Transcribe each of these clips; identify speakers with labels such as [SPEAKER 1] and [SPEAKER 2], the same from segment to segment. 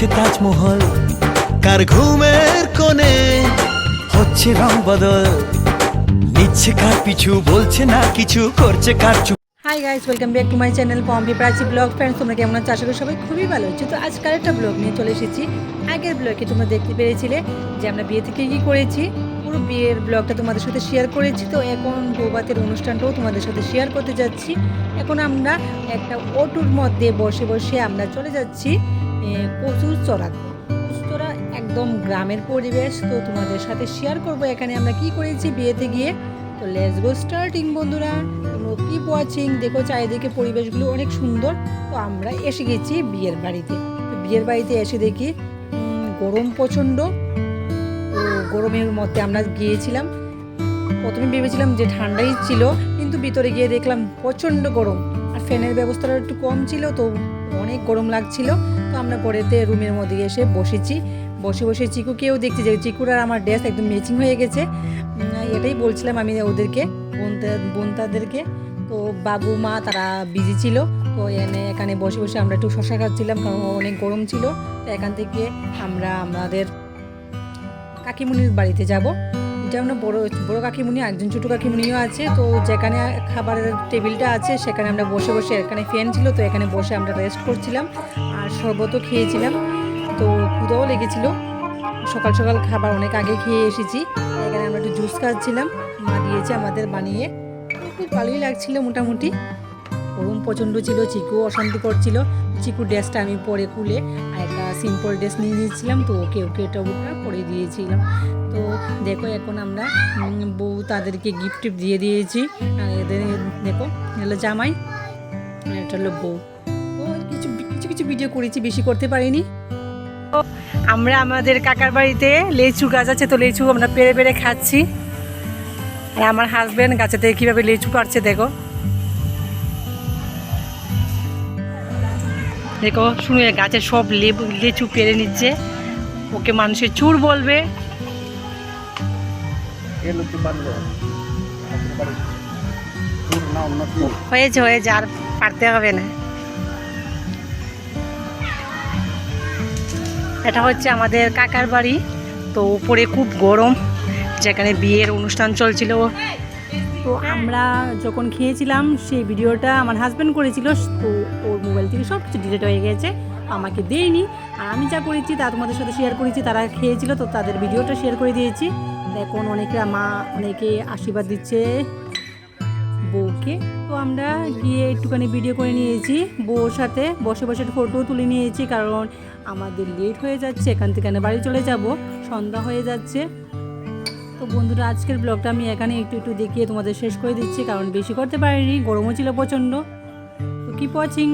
[SPEAKER 1] গড়ছে তাজমহল। কার ঘুমের কোণে হচ্ছে রং বদল? নিচ্ছে কার পিছু, বলছে না কিছু, করছে কার
[SPEAKER 2] hi guys welcome back to my channel Pompi Prachi vlog friends তোমরা কেমন আছো? আশা করি সবাই খুবই ভালো হচ্ছে তো আজকাল একটা ব্লগ নিয়ে চলে এসেছি। আগের ব্লগে তোমরা দেখতে পেরেছিলে যে আমরা বিয়ে থেকে কী করেছি। পুরো বিয়ের ব্লগটা তোমাদের সাথে শেয়ার করেছি। তো এখন বৌবাতের অনুষ্ঠানটাও তোমাদের সাথে শেয়ার করতে যাচ্ছি। এখন আমরা একটা অটোর মধ্যে বসে বসে আমরা চলে যাচ্ছি। কচুর চড়াতে কচুচড়া একদম গ্রামের পরিবেশ, তো তোমাদের সাথে শেয়ার করব এখানে আমরা কি করেছি বিয়েতে গিয়ে। তো লেটস গো স্টার্টিং বন্ধুরা। তোমরা কিপ ওয়াচিং দেখো চারিদিকে পরিবেশগুলো অনেক সুন্দর। তো আমরা এসে গেছি বিয়ের বাড়িতে। তো বিয়ের বাড়িতে এসে দেখি গরম প্রচণ্ড। তো গরমের মধ্যে আমরা গিয়েছিলাম। প্রথমে ভেবেছিলাম যে ঠান্ডাই ছিল, কিন্তু ভিতরে গিয়ে দেখলাম প্রচণ্ড গরম। আর ফ্যানের ব্যবস্থাটা একটু কম ছিল, তো অনেক গরম লাগছিল। তো আমরা ঘরেতে রুমের মধ্যে এসে বসেছি। বসে বসে চিকুকেও দেখছি যে চিকুর আর আমার ড্রেস একদম ম্যাচিং হয়ে গেছে। এটাই বলছিলাম আমি ওদেরকে, বোনতা, বোনতাদেরকে। তো বাবু, মা তারা বিজি ছিল। তো এনে এখানে বসে বসে আমরা একটু শশা খাচ্ছিলাম কারণ অনেক গরম ছিল। তো এখান থেকে আমরা আমাদের কাকিমুনির বাড়িতে যাব। যেমন বড় বড় কাকিমুনি, একজন ছোটো কাকিমুনিও আছে, তো যেখানে খাবারের টেবিলটা আছে, সেখানে আমরা বসে বসে, এখানে ফ্যান ছিল, তো এখানে বসে আমরা রেস্ট করছিলাম আর শরবতও খেয়েছিলাম। তো ক্ষুদাও লেগেছিল। সকাল সকাল খাবার অনেক আগে খেয়ে এসেছি। এখানে আমরা একটু জুস খাচ্ছিলাম। মা দিয়েছে আমাদের বানিয়ে। খুব ভালোই লাগছিল মোটামুটি। গরম প্রচণ্ড ছিল চিকু অশান্তি করছিল চিকু ড্রেসটা আমি পরে খুলে একটা সিম্পল ড্রেস নিয়ে নিয়েছিলাম, তো ওকে ওকে এটা ওটা পরে দিয়েছিলাম। তো দেখো এখন আমরা বউ তাদেরকে গিফট টিফট দিয়ে দিয়েছি। এদের, দেখো হলো জামাই এটা হলো বউ। তো কিছু কিছু কিছু ভিডিও করেছি, বেশি করতে পারিনি। আমরা আমাদের কাকার বাড়িতে লেচু গাছ আছে, তো লেচু আমরা পেরে পেরে খাচ্ছি। আর আমার হাজব্যান্ড গাছে থেকে কীভাবে লেচু পারছে দেখো। দেখো, শুনে গাছের সব লেবু, লেচু পেরে নিচ্ছে। ওকে মানুষের চুর বলবে। হয়েছে হয়েছে, আর পারতে হবে না। এটা হচ্ছে আমাদের কাকার বাড়ি। তো উপরে খুব গরম, যেখানে বিয়ের অনুষ্ঠান চলছিল। তো আমরা যখন খেয়েছিলাম, সেই ভিডিওটা আমার হাজব্যান্ড করেছিল, তো ওর মোবাইল থেকে সব কিছু ডিলেট হয়ে গেছে, আমাকে দেয়নি। আর আমি যা করেছি তা তোমাদের সাথে শেয়ার করেছি, তারা খেয়েছিল, তো তাদের ভিডিওটা শেয়ার করে দিয়েছি। এখন অনেকরা মা, অনেকে আশীর্বাদ দিচ্ছে বউকে। তো আমরা গিয়ে একটুখানি ভিডিও করে নিয়েছি, বউর সাথে বসে বসে ফটো তুলে নিয়েছি, কারণ আমাদের লেট হয়ে যাচ্ছে, এখান থেকে বাড়ি চলে যাব, সন্ধ্যা হয়ে যাচ্ছে। তো বন্ধুরা আজকের ব্লগটা আমি এখানে একটু একটু দেখিয়ে তোমাদের শেষ করে দিচ্ছি কারণ বেশি করতে পারিনি গরমও ছিল প্রচণ্ড তো কিপ ওয়াচিং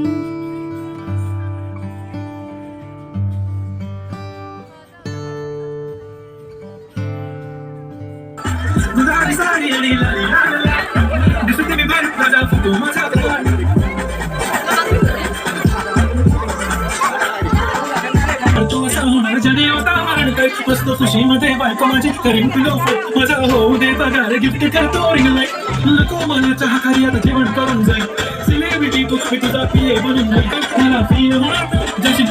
[SPEAKER 3] मस्त सुशीमध्ये बायको माझी करीन तुला माझा होऊ दे पगार. गिफ्ट करतो रिंगलाय नको मला चहा खाली आता जेवण करून जाईल सेलिब्रिटी तू मी तुझा पिये बनून मला पिये म्हणून जशी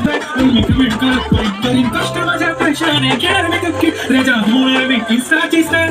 [SPEAKER 3] मी कमेंट करत करीन करीन कष्ट माझ्या पैशाने. घेणार मी नक्की रेजा होणार मी इंस्टाची स्टार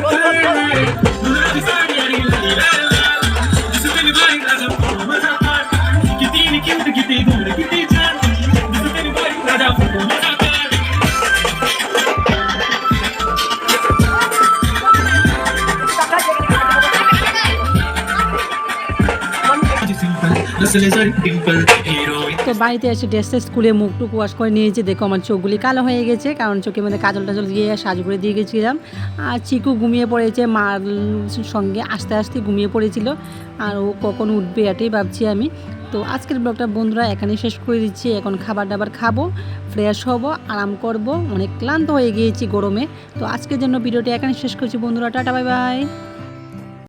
[SPEAKER 2] তো বাড়িতে এসে ড্রেস টেস খুলে মুখ টুক ওয়াশ করে নিয়েছি। দেখো আমার চোখগুলি কালো হয়ে গেছে, কারণ চোখের মধ্যে কাজল টাজল দিয়ে সাজু করে দিয়ে গেছিলাম। আর চিকু ঘুমিয়ে পড়েছে, মার সঙ্গে আস্তে আস্তে ঘুমিয়ে পড়েছিল। আর ও কখন উঠবে এটাই ভাবছি আমি। তো আজকের ব্লগটা বন্ধুরা এখানেই শেষ করে দিচ্ছি। এখন খাবার দাবার খাব ফ্রেশ হব, আরাম করব। অনেক ক্লান্ত হয়ে গিয়েছি গরমে। তো আজকের জন্য ভিডিওটি এখানে শেষ করছি বন্ধুরা। Tata bye bye